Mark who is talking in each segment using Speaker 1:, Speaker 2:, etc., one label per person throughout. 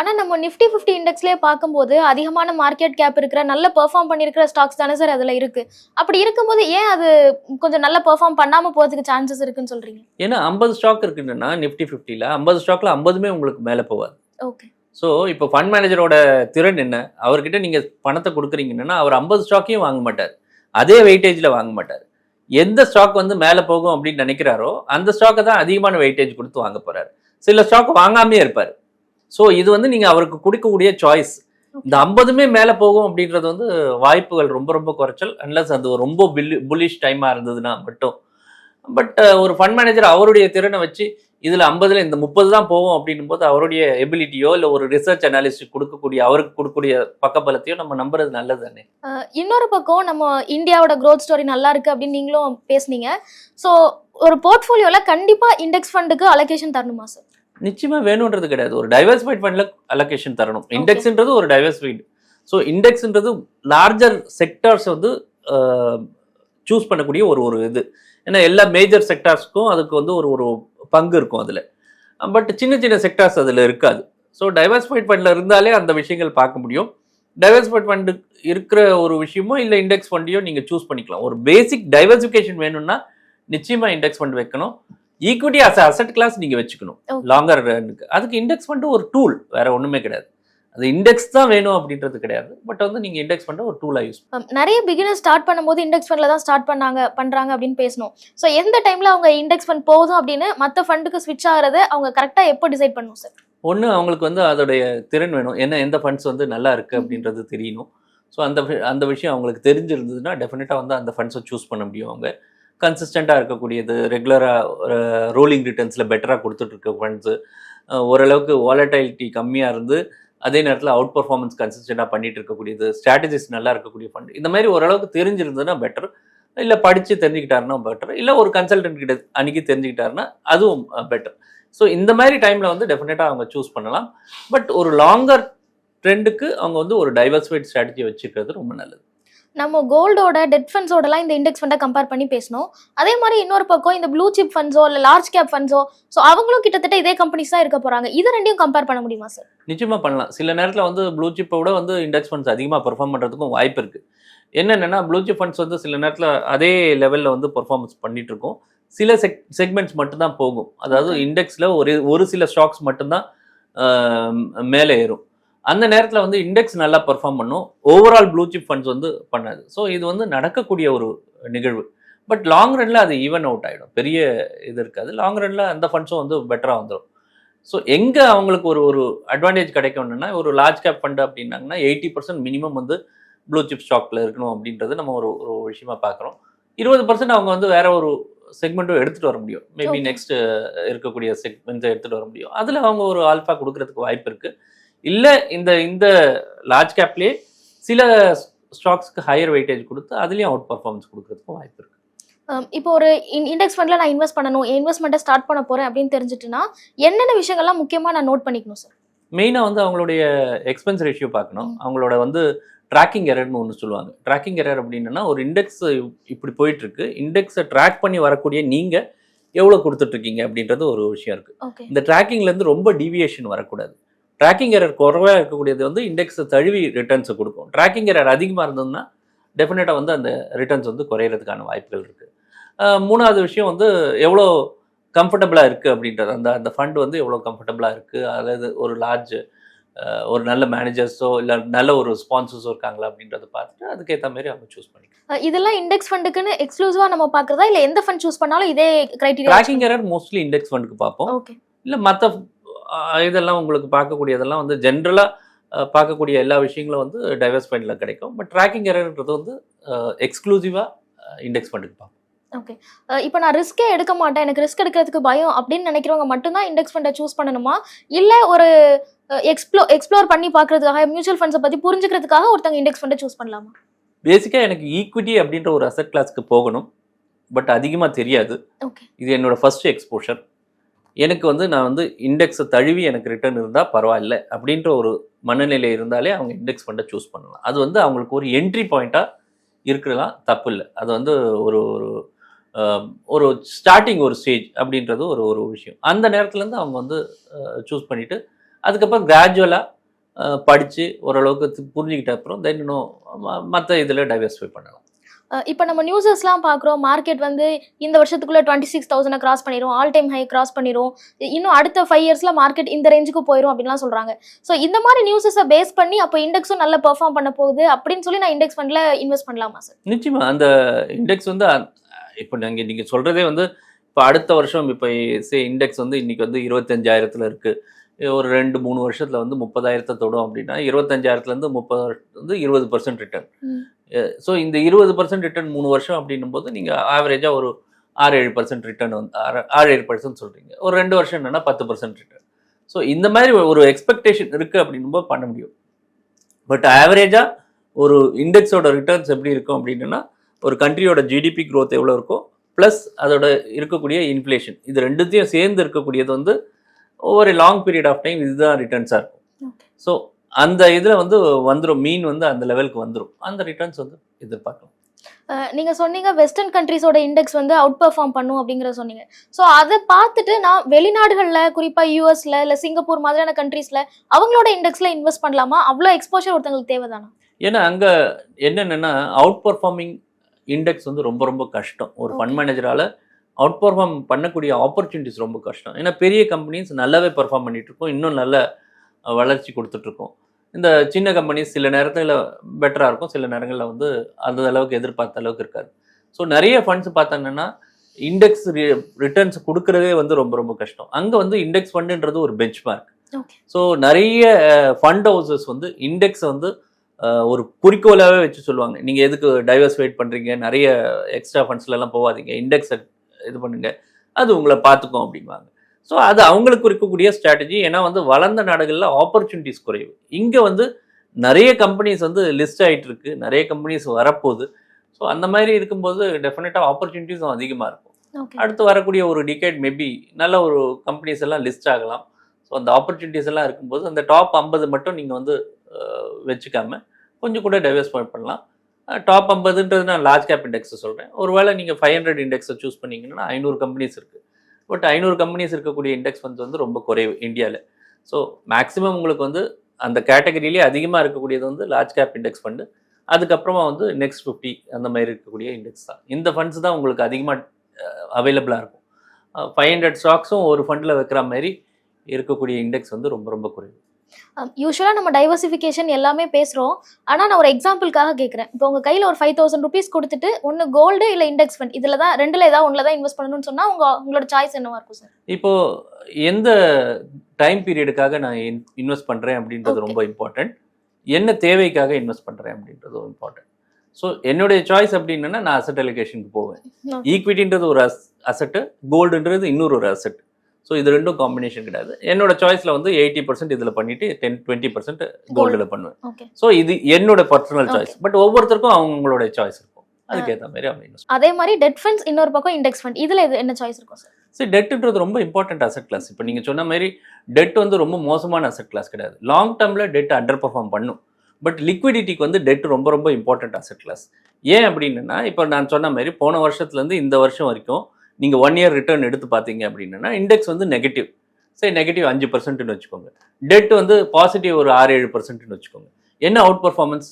Speaker 1: ஆனா நம்ம Nifty fifty இண்டெக்ஸ்லயே பார்க்கும்போது அதிகமான மார்க்கெட் கேப் இருக்கிற நல்ல பெர்ஃபார்ம் பண்ணிருக்கிற ஸ்டாக்ஸ் தானே சார் அதுல இருக்கு. அப்படி இருக்கும்போது ஏன் அது கொஞ்சம் நல்ல பெர்ஃபார்ம் பண்ணாம போறதுக்கு சான்சஸ் இருக்குன்னு சொல்றீங்க?
Speaker 2: ஏன்னா ஐம்பது ஸ்டாக் இருக்குன்னா நிஃப்டி ஃபிஃப்டியில் ஐம்பது ஸ்டாக்ல ஐம்பதுமே உங்களுக்கு மேலே போகாது.
Speaker 1: ஓகே
Speaker 2: ஸோ இப்போ ஃபண்ட் மேனேஜரோட திறன் என்ன? அவர்கிட்ட நீங்கள் பணத்தை கொடுக்குறீங்கன்னா அவர் ஐம்பது ஸ்டாக்கையும் வாங்க மாட்டார். அதே வெயிட்டேஜில் வாங்க மாட்டார். எந்த ஸ்டாக் வந்து மேலே போகும் அப்படின்னு நினைக்கிறாரோ அந்த ஸ்டாக்கை தான் அதிகமான வெயிட்டேஜ் கொடுத்து வாங்க போறாரு. சில ஸ்டாக் வாங்காமே இருப்பார். ஸோ இது வந்து நீங்கள் அவருக்கு கொடுக்கக்கூடிய சாய்ஸ் இந்த ஐம்பதுமே மேலே போகும் அப்படின்றது வந்து வாய்ப்புகள் ரொம்ப ரொம்ப குறைச்சல். அன்லஸ் அது ரொம்ப பில்லி புல்லிஷ் டைமாக இருந்ததுன்னா மட்டும். பட் ஒரு ஃபண்ட் மேனேஜர் அவருடைய திறனை வச்சு இதில் ஐம்பதுல இந்த முப்பது தான் போகும் அப்படின்னும் போது அவருடைய எபிலிட்டியோ இல்லை ஒரு ரிசர்ச் அனாலிஸ்ட் கொடுக்கக்கூடிய அவருக்கு கொடுக்கக்கூடிய பக்கபலத்தையோ நம்ம நம்புறது நல்லது தானே?
Speaker 1: இன்னொரு பக்கம் நம்ம இந்தியாவோட growth ஸ்டோரி நல்லா இருக்கு அப்படின்னு நீங்களும் பேசுனீங்க. ஸோ ஒரு போர்ட்ஃபோலியோல கண்டிப்பா இண்டெக்ஸ் ஃபண்டுக்கு அலோகேஷன் தரணுமா சார்
Speaker 2: நிச்சயமா வேணுன்றது கிடையாது. ஒரு டைவர்சிஃபைட் ஃபண்ட்ல அலோகேஷன் தரணும். இண்டெக்ஸ்ன்றது ஒரு டைவர்சிஃபைட் ஸோ இண்டெக்ஸ்ன்றது லார்ஜர் செக்டார்ஸ் வந்து சூஸ் பண்ணக்கூடிய ஒரு ஒரு இது. ஏன்னா எல்லா மேஜர் செக்டார்ஸ்க்கும் அதுக்கு வந்து ஒரு ஒரு பங்கு இருக்கும் அதில். பட் சின்ன சின்ன செக்டார்ஸ் அதில் இருக்காது. ஸோ டைவர்சிஃபைட் ஃபண்டில் இருந்தாலே அந்த விஷயங்கள் பார்க்க முடியும். டைவர்சிஃபைட் ஃபண்டு இருக்கிற ஒரு விஷயமோ இல்லை இண்டெக்ஸ் ஃபண்டையோ நீங்கள் சூஸ் பண்ணிக்கலாம். ஒரு பேசிக் டைவர்சிஃபிகேஷன் வேணும்னா நிச்சயமாக இண்டெக்ஸ் ஃபண்ட் வைக்கணும். ஈக்விட்டி அஸ் அசட் கிளாஸ் நீங்கள் வச்சுக்கணும். லாங்கர் அதுக்கு இண்டெக்ஸ் ஃபண்டு ஒரு டூல் வேற ஒன்றுமே கிடையாது. அது இண்டெக்ஸ் தான் வேணும் அப்படின்றது கிடையாது. பட் வந்து நீங்கள் இண்டெக்ஸ் ஃபண்டை ஒரு டூலாக யூஸ்
Speaker 1: Um, நிறைய பிகினர் ஸ்டார்ட் பண்ணும்போது இண்டெக்ஸ் ஃபண்ட்ல தான் ஸ்டார்ட் பண்ணாங்க பண்றாங்க அப்படின்னு பேசணும். ஸோ எந்த டைம்ல அவங்க இண்டெக்ஸ் ஃபண்ட் போதும் அப்படின்னு மற்ற ஃபண்டுக்கு ஸ்விட்ச் ஆகிறத அவங்க கரெக்டா எப்போ டிசைட் பண்ணணும் சார்
Speaker 2: ஒன்று அவங்களுக்கு வந்து அதோடைய திறன் வேணும். என்ன எந்த ஃபண்ட்ஸ் வந்து நல்லா இருக்குது அப்படின்றது தெரியணும். ஸோ அந்த அந்த விஷயம் அவங்களுக்கு தெரிஞ்சிருந்ததுன்னா டெஃபினட்டாக வந்து அந்த ஃபண்ட்ஸை சூஸ் பண்ண முடியும் அவங்க. கன்சிஸ்டண்ட்டாக இருக்கக்கூடியது ரெகுலராக ரோலிங் ரிட்டர்ன்ஸில் பெட்டராக கொடுத்துட்ருக்க ஃபண்ட்ஸு ஓரளவுக்கு வாலடைலிட்டி கம்மியாக இருந்து அதே நேரத்தில் அவுட் பர்ஃபார்மன்ஸ் கன்சிஸ்டண்ட்டாக பண்ணிட்டு இருக்கக்கூடியது ஸ்ட்ராட்டஜிஸ் நல்லா இருக்கக்கூடிய ஃபண்ட் இந்த மாதிரி ஓரளவுக்கு தெரிஞ்சிருந்ததுன்னா பெட்டர் இல்லை படித்து தெரிஞ்சுக்கிட்டாருன்னா பெட்டர் இல்லை ஒரு கன்சல்டன்ட் கிட்ட அன்னைக்கு தெரிஞ்சுக்கிட்டாருன்னா அதுவும் பெட்டர் ஸோ இந்த மாதிரி டைமில் வந்து டெஃபினட்டாக அவங்க சூஸ் பண்ணலாம். பட் ஒரு லாங்கர் ட்ரெண்டுக்கு அவங்க வந்து ஒரு டைவர்ஸ்ஃபைட் ஸ்ட்ராட்டஜி வச்சுக்கிறது ரொம்ப நல்லது.
Speaker 1: நம்ம கோல்டோட டெட் ஃபண்ட்ஸோடலாம் இந்த இண்டெக்ஸ் ஃபண்டை கம்பேர் பண்ணி பேசணும் அதே மாதிரி இன்னொரு பக்கம் இந்த ப்ளூ சிப் ஃபண்ட்ஸோ இல்லை லார்ஜ் கேப் ஃபண்ட்ஸோ ஸோ அவங்களும் கிட்டத்தட்ட இதே கம்பெனிஸ் தான் இருக்க போறாங்க. இது ரெண்டையும் கம்பேர் பண்ண முடியுமா சார்
Speaker 2: நிச்சயமாக பண்ணலாம். சில நேரத்தில் வந்து ப்ளூ சிப்பை விட வந்து இண்டெக்ஸ் ஃபண்ட்ஸ் அதிகமாக பெர்ஃபார்ம் பண்ணுறதுக்கும் வாய்ப்பு இருக்குது என்னென்னா ப்ளூ சிப் ஃபண்ட்ஸ் வந்து சில நேரத்தில் அதே லெவலில் வந்து பெர்ஃபார்மன்ஸ் பண்ணிட்டு இருக்கும். சில செக் செக்மெண்ட்ஸ் மட்டும்தான் போகும். அதாவது இண்டெக்ஸில் ஒரு ஒரு சில ஸ்டாக்ஸ் மட்டும்தான் மேலே ஏறும். அந்த நேரத்தில் வந்து இண்டெக்ஸ் நல்லா பெர்ஃபார்ம் பண்ணும். ஓவரால் ப்ளூ சிப் ஃபண்ட்ஸ் வந்து பண்ணாது. ஸோ இது வந்து நடக்கக்கூடிய ஒரு நிகழ்வு. பட் லாங் ரன்ல அது ஈவன் அவுட் ஆகிடும் பெரிய இது இருக்காது. லாங் ரன்ல அந்த ஃபண்ட்ஸும் வந்து பெட்டராக வந்துடும் ஸோ எங்கே அவங்களுக்கு ஒரு ஒரு அட்வான்டேஜ் கிடைக்கும்னா ஒரு லார்ஜ் கேப் ஃபண்டு அப்படின்னாங்கன்னா எயிட்டி பர்சன்ட் மினிமம் வந்து ப்ளூ சிப் ஸ்டாக்ல இருக்கணும் அப்படின்றது நம்ம ஒரு ஒரு விஷயமா பார்க்குறோம் இருபது பர்சன்ட் அவங்க வந்து வேற ஒரு செக்மெண்ட்டும் எடுத்துட்டு வர முடியும். மேபி. நெக்ஸ்ட் இருக்கக்கூடிய செக்மெண்ட்ஸை எடுத்துட்டு வர முடியும். அதில் அவங்க ஒரு ஆல்ஃபா கொடுக்கறதுக்கு வாய்ப்பு இருக்கு. இல்லை இந்த இந்த லார்ஜ் கேப்லேயே சில ஸ்டாக்ஸ்க்கு ஹையர் வெயிட்டேஜ் கொடுத்து அதுலேயும் அவுட் பர்ஃபார்மன்ஸ் கொடுக்கறதுக்கும் வாய்ப்பு இருக்கு.
Speaker 1: Um, இப்போ ஒரு இண்டெக்ஸ் ஃபண்ட்ல நான் இன்வெஸ்ட் பண்ணணும் இன்வெஸ்ட்மெண்ட்டை ஸ்டார்ட் பண்ண போறேன் அப்படின்னு தெரிஞ்சுட்டுனா என்னென்ன விஷயங்கள்லாம் முக்கியமா நான் நோட் பண்ணிக்கணும் சார்
Speaker 2: மெயினாக வந்து அவங்களுடைய எக்ஸ்பென்ஸ் ரேஷியோ பார்க்கணும். அவங்களோட வந்து ட்ராக்கிங் எரர்னு ஒன்று சொல்லுவாங்க. ட்ராக்கிங் எரர் அப்படின்னா ஒரு இண்டெக்ஸ் இப்படி போயிட்டு இருக்கு இண்டெக்ஸை ட்ராக் பண்ணி வரக்கூடிய நீங்க எவ்வளோ கொடுத்துட்ருக்கீங்க அப்படின்றது ஒரு விஷயம் இருக்கு.
Speaker 1: ஓகே
Speaker 2: இந்த இருந்து ரொம்ப டீவியேஷன் வரக்கூடாது. ட்ராக்கிங் எரர் குறைவாக இருக்கக்கூடியது வந்து இண்டெக்ஸை தழுவி ரிட்டர்ன்ஸை கொடுக்கும். ட்ராக்கிங் எரர் அதிகமாக இருந்ததுன்னா டெஃபினட்டாக வந்து அந்த ரிட்டர்ன்ஸ் வந்து குறையிறதுக்கான வாய்ப்புகள் இருக்குது மூணாவது விஷயம் வந்து எவ்வளோ கம்ஃபர்டபுளாக இருக்குது அப்படின்றது. அந்த அந்த ஃபண்ட் வந்து எவ்வளோ கம்ஃபர்டபுளாக இருக்குது அதாவது ஒரு லார்ஜ் ஒரு நல்ல மேனேஜர்ஸோ இல்லை நல்ல ஒரு ஸ்பான்சர்ஸோ இருக்காங்களா அப்படின்றத பார்த்துட்டு அதுக்கேற்ற மாதிரி அவங்க சூஸ் பண்ணிக்கலாம்.
Speaker 1: இதெல்லாம் இண்டெக்ஸ் ஃபண்டுக்குன்னு எக்ஸ்க்ளூசிவா நம்ம பாக்குறதா இல்ல எந்த ஃபண்ட் சூஸ் பண்ணாலும் இதே criteria
Speaker 2: tracking error mostly index ஃபண்டுக்கு பார்ப்போம்.
Speaker 1: ஓகே
Speaker 2: இல்லை மற்ற இதெல்லாம் உங்களுக்கு பார்க்கக்கூடியதெல்லாம் வந்து ஜென்ரலாக பார்க்கக்கூடிய எல்லா விஷயங்களும் வந்து டைவர்ஸ் ஃபண்டில் கிடைக்கும். பட் ட்ராக்கிங் எரர்ன்றது வந்து எக்ஸ்க்ளூசிவாக இண்டெக்ஸ் ஃபண்டுக்கு பார்ப்போம்.
Speaker 1: ஓகே இப்போ நான் ரிஸ்க்கே எடுக்க மாட்டேன். எனக்கு ரிஸ்க் எடுக்கிறதுக்கு பயம் அப்படின்னு நினைக்கிறவங்க மட்டும்தான் இண்டெக்ஸ் ஃபண்டை சூஸ் பண்ணணுமா? இல்ல ஒரு எக்ஸ்ப்ளோ எக்ஸ்ப்ளோர் பண்ணி பார்க்கறதுக்காக மியூச்சுவல் ஃபண்ட்ஸை பத்தி புரிஞ்சுக்கிறதுக்காக ஒருத்தங்க இண்டெக்ஸ் ஃபண்டை சூஸ் பண்ணலாமா?
Speaker 2: பேசிக்காக எனக்கு ஈக்விட்டி அப்படின்ற ஒரு அசட் கிளாஸ்க்கு போகணும். பட் அதிகமாக தெரியாது.
Speaker 1: ஓகே
Speaker 2: இது என்னோட ஃபர்ஸ்ட் எக்ஸ்போஷர் எனக்கு வந்து நான் வந்து இண்டெக்ஸை தழுவி எனக்கு ரிட்டர்ன் இருந்தால் பரவாயில்ல அப்படின்ற ஒரு மனநிலை இருந்தாலே அவங்க இண்டெக்ஸ் ஃபண்டை சூஸ் பண்ணலாம். அது வந்து அவங்களுக்கு ஒரு என்ட்ரி பாயிண்ட்டாக இருக்கிறலாம் தப்பு இல்லை. அது வந்து ஒரு ஒரு ஒரு ஸ்டார்டிங் ஒரு ஸ்டேஜ் அப்படின்றது ஒரு ஒரு விஷயம். அந்த நேரத்துலேருந்து அவங்க வந்து சூஸ் பண்ணிவிட்டு அதுக்கப்புறம் கிராஜுவலாக படித்து ஓரளவுக்கு புரிஞ்சுக்கிட்ட அப்புறம் தென் இன்னும் மற்ற இதில் டைவர்ஸிஃபை பண்ணலாம்.
Speaker 1: இப்போ நம்ம நியூஸஸ்லாம் பார்க்குறோம் மார்க்கெட் வந்து இந்த வருஷத்துக்குள்ளே டுவெண்ட்டி சிக்ஸ் தௌசண்ட் கிராஸ் பண்ணிடும் ஆல் டைம் ஹை கிராஸ் பண்ணிடும் இன்னும் அடுத்த ஃபைவ் இயர்ஸில் மார்க்கெட் இந்த ரேஞ்சுக்கு போயிடும் அப்படின்லாம் சொல்கிறாங்க ஸோ இந்த மாதிரி நியூஸஸை பேஸ் பண்ணி அப்போ இண்டெக்ஸும் நல்ல பெர்ஃபார்ம் பண்ண போகுது அப்படின்னு சொல்லி நான் இண்டெக்ஸ் ஃபண்டில் இன்வெஸ்ட் பண்ணலாமா சார்
Speaker 2: நிச்சயமாக அந்த இண்டெக்ஸ் வந்து இப்போ நீங்கள் நீங்கள் சொல்கிறதே வந்து இப்போ அடுத்த வருஷம் இப்போ சே இண்டெக்ஸ் வந்து இன்றைக்கி வந்து இருபத்தஞ்சாயிரத்தில் இருக்குது ஒரு ரெண்டு மூணு வருஷத்தில் வந்து முப்பதாயிரத்தை தொடும் அப்படின்னா இருபத்தஞ்சாயிரத்துலேருந்து முப்பது வந்து இருபது பர்சன்ட் ரிட்டர்ன். ஸோ இந்த இருபது பர்சன்ட் ரிட்டர்ன் மூணு வருஷம் அப்படின்னும் போது நீங்கள் ஆவரேஜாக ஒரு ஆறு ஏழு பர்சன்ட் ரிட்டர்ன் வந்து ஆறு ஆறு ஏழு பர்சன்ட் சொல்கிறீங்க ஒரு ரெண்டு வருஷம் என்னன்னா பத்து பர்சன்ட் ரிட்டர்ன் ஸோ இந்த மாதிரி ஒரு எக்ஸ்பெக்டேஷன் இருக்குது அப்படின்னும் போது பண்ண முடியும். பட் ஆவரேஜாக ஒரு இண்டெக்ஸோட ரிட்டர்ன்ஸ் எப்படி இருக்கும் அப்படின்னா ஒரு கண்ட்ரியோட ஜிடிபி growth எவ்வளோ இருக்கோ ப்ளஸ் அதோட இருக்கக்கூடிய இன்ஃப்ளேஷன் இது ரெண்டுத்தையும் சேர்ந்து இருக்கக்கூடியது வந்து ஒவ்வொரு லாங் பீரியட் ஆஃப் டைம் இதுதான் ரிட்டர்ன்ஸாக இருக்கும். ஸோ அந்த இதில் வந்து வந்துடும் மீன் வந்து அந்த லெவலுக்கு வந்துடும் அந்த ரிட்டர்ன்ஸ் வந்து எதிர்பார்க்கலாம்.
Speaker 1: நீங்க சொன்னீங்க வெஸ்டர்ன் கண்ட்ரீஸோட இண்டெக்ஸ் வந்து அவுட் பெர்ஃபார்ம் பண்ணும் அப்படிங்கறத சொன்னீங்க. ஸோ அதை பார்த்துட்டு நான் வெளிநாடுகள்ல குறிப்பா யூஎஸ்ல இல்ல சிங்கப்பூர் மாதிரியான கண்ட்ரீஸ்ல அவங்களோட இண்டெக்ஸ்ல இன்வெஸ்ட் பண்ணலாமா? அவ்வளோ எக்ஸ்போஷர் ஒருத்தங்களுக்கு தேவைதானா?
Speaker 2: ஏன்னா அங்கே என்னென்னா அவுட் பர்ஃபார்மிங் இண்டெக்ஸ் வந்து ரொம்ப ரொம்ப கஷ்டம். ஒரு ஃபண்ட். மேனேஜரால் அவுட் பர்ஃபார்ம் பண்ணக்கூடிய ஆப்பர்ச்சுனிட்டிஸ் ரொம்ப கஷ்டம். ஏன்னா பெரிய கம்பெனிஸ் நல்லாவே பர்ஃபார்ம் பண்ணிட்டு இருக்கோம் இன்னும் நல்ல வளர்ச்சி கொடுத்துட்ருக்கோம் இந்த சின்ன கம்பெனிஸ் சில நேரத்தில் பெட்டராக இருக்கும். சில நேரங்களில் வந்து அந்த அளவுக்கு எதிர்பார்த்த அளவுக்கு இருக்காது. ஸோ நிறைய ஃபண்ட்ஸ் பார்த்தாங்கன்னா இண்டெக்ஸ் ரிட்டர்ன்ஸ் கொடுக்கறதே வந்து ரொம்ப ரொம்ப கஷ்டம். அங்கே வந்து இண்டெக்ஸ் ஃபண்டுன்றது ஒரு பெஞ்ச் மார்க். ஸோ நிறைய ஃபண்ட் ஹவுசஸ் வந்து இண்டெக்ஸ் வந்து ஒரு குறிக்கோளாகவே வச்சு சொல்லுவாங்க. நீங்கள் எதுக்கு டைவர்ஸ்ஃபைட் பண்ணுறீங்க நிறைய எக்ஸ்ட்ரா ஃபண்ட்ஸ்லாம் போகாதீங்க. இண்டெக்ஸை இது பண்ணுங்க. அது உங்களை பார்த்துக்கும் அப்படிம்பாங்க. ஸோ அது அவங்களுக்கு இருக்கக்கூடிய ஸ்ட்ராட்டஜி ஏன்னா வந்து வளர்ந்த நாடுகளில் ஆப்பர்ச்சுனிட்டிஸ் குறைவு. இங்கே வந்து நிறைய கம்பெனிஸ் வந்து லிஸ்ட் ஆயிட்டு இருக்கு. நிறைய கம்பெனிஸ் வரப்போகுது. ஸோ அந்த மாதிரி இருக்கும்போது டெஃபினட்டாக ஆப்பர்ச்சுனிட்டிஸும் அதிகமாக இருக்கும். அடுத்து வரக்கூடிய ஒரு டிகேட் மேபி நல்ல ஒரு கம்பெனிஸ் எல்லாம் லிஸ்ட் ஆகலாம். ஸோ அந்த ஆப்பர்ச்சுனிட்டிஸ் எல்லாம் இருக்கும்போது அந்த டாப் ஐம்பது மட்டும் நீங்கள் வந்து வச்சுக்காம கொஞ்சம் கூட டைவர்ஸ்ஃபை பண்ணலாம். டாப் ஐம்பதுன்றது நான் லார்ஜ் கேப் இண்டெக்ஸை சொல்கிறேன் ஒருவேளை நீங்கள் ஃபைவ் ஹண்ட்ரட் இண்டெக்ஸை சூஸ் பண்ணிங்கன்னா ஐநூறு கம்பெனிஸ் இருக்குது பட் ஐநூறு கம்பெனிஸ் இருக்கக்கூடிய இண்டெக்ஸ் ஃபண்ட்ஸ் வந்து ரொம்ப குறைவு இந்தியாவில் ஸோ மேக்ஸிமம் உங்களுக்கு வந்து அந்த கேட்டகரியிலே அதிகமாக இருக்கக்கூடியது வந்து லார்ஜ் கேப் இண்டெக்ஸ் ஃபண்டு அதுக்கப்புறமா வந்து நெக்ஸ்ட் ஃபிஃப்டி அந்த மாதிரி இருக்கக்கூடிய இண்டெக்ஸ் தான். இந்த ஃபண்ட்ஸ் தான் உங்களுக்கு அதிகமாக அவைலபிளாக இருக்கும். ஃபைவ் ஹண்ட்ரட் ஸ்டாக்ஸும் ஒரு ஃபண்டில் வைக்கிற மாதிரி இருக்கக்கூடிய இண்டெக்ஸ் வந்து ரொம்ப ரொம்ப குறைவு.
Speaker 1: யூஸ்வலாக நம்ம டைவர்சிஃபிகேஷன் எல்லாமே பேசுகிறோம் ஆனால் நான் ஒரு எக்ஸாம்பிளுக்காக கேட்குறேன் இப்போ உங்கள் கையில் ஒரு ஃபைவ் தௌசண்ட் ருபீஸ் கொடுத்துட்டு ஒன்று கோல்டு இல்லை இண்டெக்ஸ் ஃபண்ட் இதில் தான் ரெண்டில் ஏதாவது ஒன்றில் தான் இன்வெஸ்ட் பண்ணணும்னு சொன்னால் உங்க உங்களோட சாய்ஸ் என்னவா இருக்கும் சார்
Speaker 2: இப்போ எந்த டைம் பீரியடுக்காக நான் இன்வெஸ்ட் பண்ணுறேன் அப்படின்றது. ரொம்ப இம்பார்ட்டன்ட் என்ன தேவைக்காக இன்வெஸ்ட் பண்ணுறேன் அப்படின்றது இம்பார்ட்டன்ட் ஸோ என்னுடைய சாய்ஸ் அப்படின்னா நான் அசட் அலிகேஷனுக்கு போவேன். ஈக்விட்டின்றது ஒரு அஸ் அசட்டு கோல்டுன்றது இன்னொரு ஒரு அசட் ஸோ இது ரெண்டும் காம்பினேஷன் கிடையாது. என்னோட சாய்ஸில் வந்து எயிட்டி பர்சன்ட் இதில் பண்ணிட்டு டென் டுவெண்ட்டி பர்சன்ட் கோல்டில் பண்ணுவேன்.
Speaker 1: ஓகே
Speaker 2: ஸோ இது என்னோட பர்சனல். சாய்ஸ் பட் ஒவ்வொருத்தருக்கும் அவங்களோட சாய்ஸ் இருக்கும். அதுக்கேற்ற மாதிரி அவங்க இன்வெஸ்ட்
Speaker 1: அதே மாதிரி டெட் ஃபண்ட்ஸ் இன்னொரு பக்கம் இண்டெக்ஸ் ஃபண்ட் இதில் இது என்ன சாய்ஸ் இருக்கும் சார்
Speaker 2: சரி டெட்டுன்றது ரொம்ப இம்பார்ட்டன்ட் அசட் கிளாஸ் இப்போ நீங்கள் சொன்ன மாதிரி டெட் வந்து ரொம்ப மோசமான அசட் கிளாஸ் கிடையாது. லாங் டேர்மில் டெட் அண்டர் பர்ஃபார்ம் பண்ணும். பட் லிக்விடிட்டிக்கு வந்து டெட் ரொம்ப ரொம்ப இம்பார்ட்டன்ட் அசட் கிளாஸ் ஏன் அப்படின்னா இப்போ நான் சொன்ன மாதிரி போன வருஷத்துலேருந்து இந்த வருஷம் வரைக்கும் நீங்கள் ஒன் இயர் ரிட்டர்ன் எடுத்து பார்த்தீங்க அப்படின்னா இண்டெக்ஸ் வந்து நெகட்டிவ் சரி நெகட்டிவ் அஞ்சு பர்சன்ட்னு வச்சுக்கோங்க. டெட் வந்து பாசிட்டிவ் ஒரு ஆறு ஏழு பர்சன்ட்னு வச்சுக்கோங்க. என்ன அவுட் பர்ஃபார்மன்ஸ்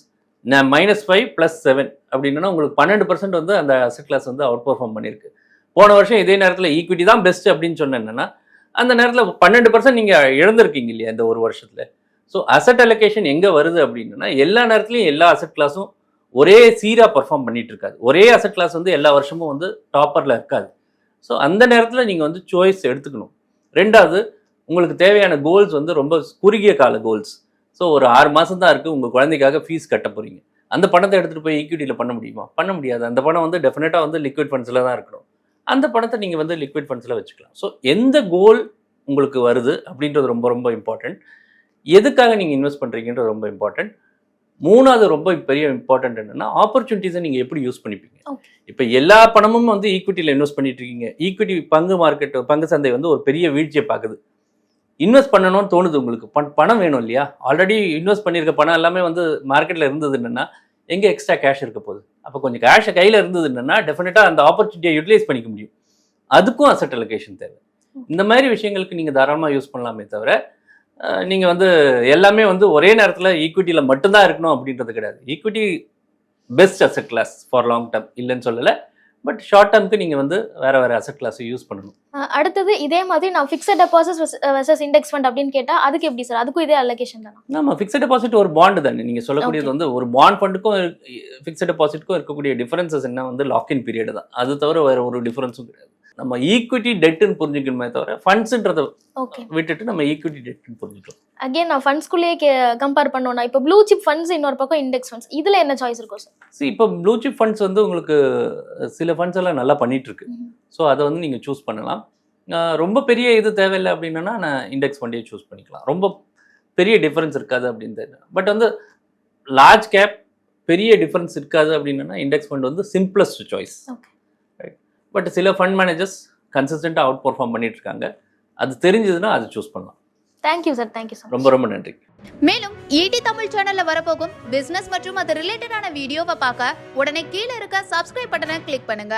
Speaker 2: நான் மைனஸ் ஃபைவ் ப்ளஸ் செவன் அப்படின்னா உங்களுக்கு பன்னெண்டு பர்சன்ட் வந்து அந்த அசட் கிளாஸ் வந்து அவுட் பர்ஃபார்ம் பண்ணியிருக்கு போன வருஷம் இதே நேரத்தில் ஈக்விட்டி தான் பெஸ்ட் அப்படின்னு சொன்னேன்னா அந்த நேரத்தில் பன்னெண்டு பர்சன்ட் நீங்கள் இழந்திருக்கீங்க இல்லையா இந்த ஒரு வருஷத்தில். ஸோ அசட் அலோகேஷன் எங்கே வருது அப்படின்னா எல்லா நேரத்துலையும் எல்லா அசட் கிளாஸும் ஒரே சீராக பர்ஃபார்ம் பண்ணிட்டு இருக்காது. ஒரே அசட் கிளாஸ் வந்து எல்லா வருஷமும் வந்து டாப்பரில் இருக்காது. ஸோ அந்த நேரத்தில் நீங்கள் வந்து சாய்ஸ் எடுத்துக்கணும். ரெண்டாவது உங்களுக்கு தேவையான கோல்ஸ் வந்து ரொம்ப குறுகிய கால கோல்ஸ் ஸோ ஒரு ஆறு மாதம் தான் இருக்குது உங்கள் குழந்தைக்காக ஃபீஸ் கட்ட போகிறீங்க அந்த பணத்தை எடுத்துகிட்டு போய் ஈக்விட்டியில் பண்ண முடியுமா? பண்ண முடியாது. அந்த பணம் வந்து டெஃபினட்டாக வந்து லிக்விட் ஃபண்ட்ஸில் தான் இருக்கணும். அந்த பணத்தை நீங்கள் வந்து லிக்விட் ஃபண்ட்ஸில் வச்சுக்கலாம். ஸோ எந்த கோல் உங்களுக்கு வருது அப்படின்றது ரொம்ப ரொம்ப இம்பார்ட்டண்ட் எதுக்காக நீங்கள் இன்வெஸ்ட் பண்ணுறீங்கன்றது ரொம்ப இம்பார்ட்டண்ட் மூணாவது ரொம்ப பெரிய இம்பார்ட்டன்ட் என்னன்னா ஆப்பர்ச்சுனிட்டிஸை நீங்கள் எப்படி யூஸ் பண்ணிப்பீங்க. இப்போ எல்லா பணமும் வந்து ஈக்விட்டியில் இன்வெஸ்ட் பண்ணிட்டு இருக்கீங்க. ஈக்விட்டி பங்கு மார்க்கெட் பங்கு சந்தை வந்து ஒரு பெரிய வீழ்ச்சியை பார்க்குது. இன்வெஸ்ட் பண்ணணும்னு தோணுது உங்களுக்கு. பண் பணம் வேணும் இல்லையா? ஆல்ரெடி இன்வெஸ்ட் பண்ணியிருக்க பணம் எல்லாமே வந்து மார்க்கெட்டில் இருந்தது என்னன்னா எங்கே எக்ஸ்ட்ரா கேஷ் இருக்க போகுது? அப்போ கொஞ்சம் கேஷை கையில் இருந்தது என்னன்னா டெஃபினட்டாக அந்த ஆப்பர்ச்சுனிட்டியை யூட்டிலைஸ் பண்ணிக்க முடியும். அதுக்கும் அசட் அலோகேஷன் தேவை. இந்த மாதிரி விஷயங்களுக்கு நீங்கள் தாராளமாக யூஸ் பண்ணலாமே தவிர நீங்கள் வந்து எல்லாமே வந்து ஒரே நேரத்தில் ஈக்விட்டியில் மட்டும்தான் இருக்கணும் அப்படின்றது கிடையாது. Equity best asset class for long term இல்லைன்னு சொல்லலை. பட் ஷார்ட் டேர்ம்க்கு நீங்கள் வந்து வேறு வேறு அசெட் கிளாஸை யூஸ் பண்ணணும்.
Speaker 1: அடுத்தது இதே மாதிரி நான் fixed deposit versus index fund அப்படின்னு கேட்டா அதுக்கு எப்படி சார் அதுக்கும் இதே அலோகேஷன் தானா?
Speaker 2: நம்ம ஃபிக்ஸட் டெபாசிட் ஒரு பாண்டு தானே. நீங்கள் சொல்லக்கூடியது வந்து ஒரு பாண்ட் ஃபண்டுக்கும் ஃபிக்ஸட் டெபாசிட்க்கும் இருக்கக்கூடிய டிஃபரன்சஸ் என்ன வந்து லாக்இன் பீரியட் தான். அது தவிர வேறு ஒரு டிஃபரன்ஸும் கிடையாது. நம்ம ஈக்விட்டி டெட்டுன்னு புரிஞ்சுக்கணுமே தவிர ஃபண்ட்ஸுன்றதை விட்டுட்டு நம்ம ஈக்விட்டி டெட்டுன்னு புரிஞ்சுக்கலாம்.
Speaker 1: அகைன் நான் ஃபண்ட்ஸ்குள்ளேயே கம்பேர் பண்ணோம்னா இப்போ ப்ளூ சிப் ஃபண்ட்ஸ் இன்னொரு பக்கம் இண்டெக்ஸ் ஃபண்ட்ஸ் இதுல என்ன சாய்ஸ் இருக்கும் சார்
Speaker 2: see இப்போ ப்ளூ சிப் ஃபண்ட்ஸ் வந்து உங்களுக்கு சில ஃபண்ட்ஸ் எல்லாம் நல்லா பண்ணிட்டு இருக்கு ஸோ அதை வந்து நீங்கள் சூஸ் பண்ணலாம். ரொம்ப பெரிய இது தேவையில்லை அப்படின்னா நான் இண்டெக்ஸ் ஃபண்டே சூஸ் பண்ணிக்கலாம். ரொம்ப பெரிய டிஃபரன்ஸ் இருக்காது அப்படின்னு தெரியல. பட் வந்து லார்ஜ் கேப் பெரிய டிஃபரன்ஸ் இருக்காது அப்படின்னா இண்டெக்ஸ் ஃபண்ட் வந்து சிம்பிளஸ்ட் சாய்ஸ் பட் சில ஃபண்ட் மேனேஜர்ஸ் கன்சிஸ்டண்ட்டாக அவுட் பர்ஃபார்ம் பண்ணிட்டு இருக்காங்க அது தெரிஞ்சதுன்னா அதை சூஸ் பண்ணலாம்.
Speaker 1: தேங்க்யூ சார் தேங்க்யூ சார்
Speaker 2: ரொம்ப ரொம்ப நன்றி.
Speaker 3: மேலும் ஈடி தமிழ் சேனல்ல வரப்போகும் பிசினஸ் மற்றும் அது ரிலேட்டடான வீடியோவை பார்க்க உடனே கீழே இருக்க சப்ஸ்கிரைப் பட்டனை கிளிக் பண்ணுங்க.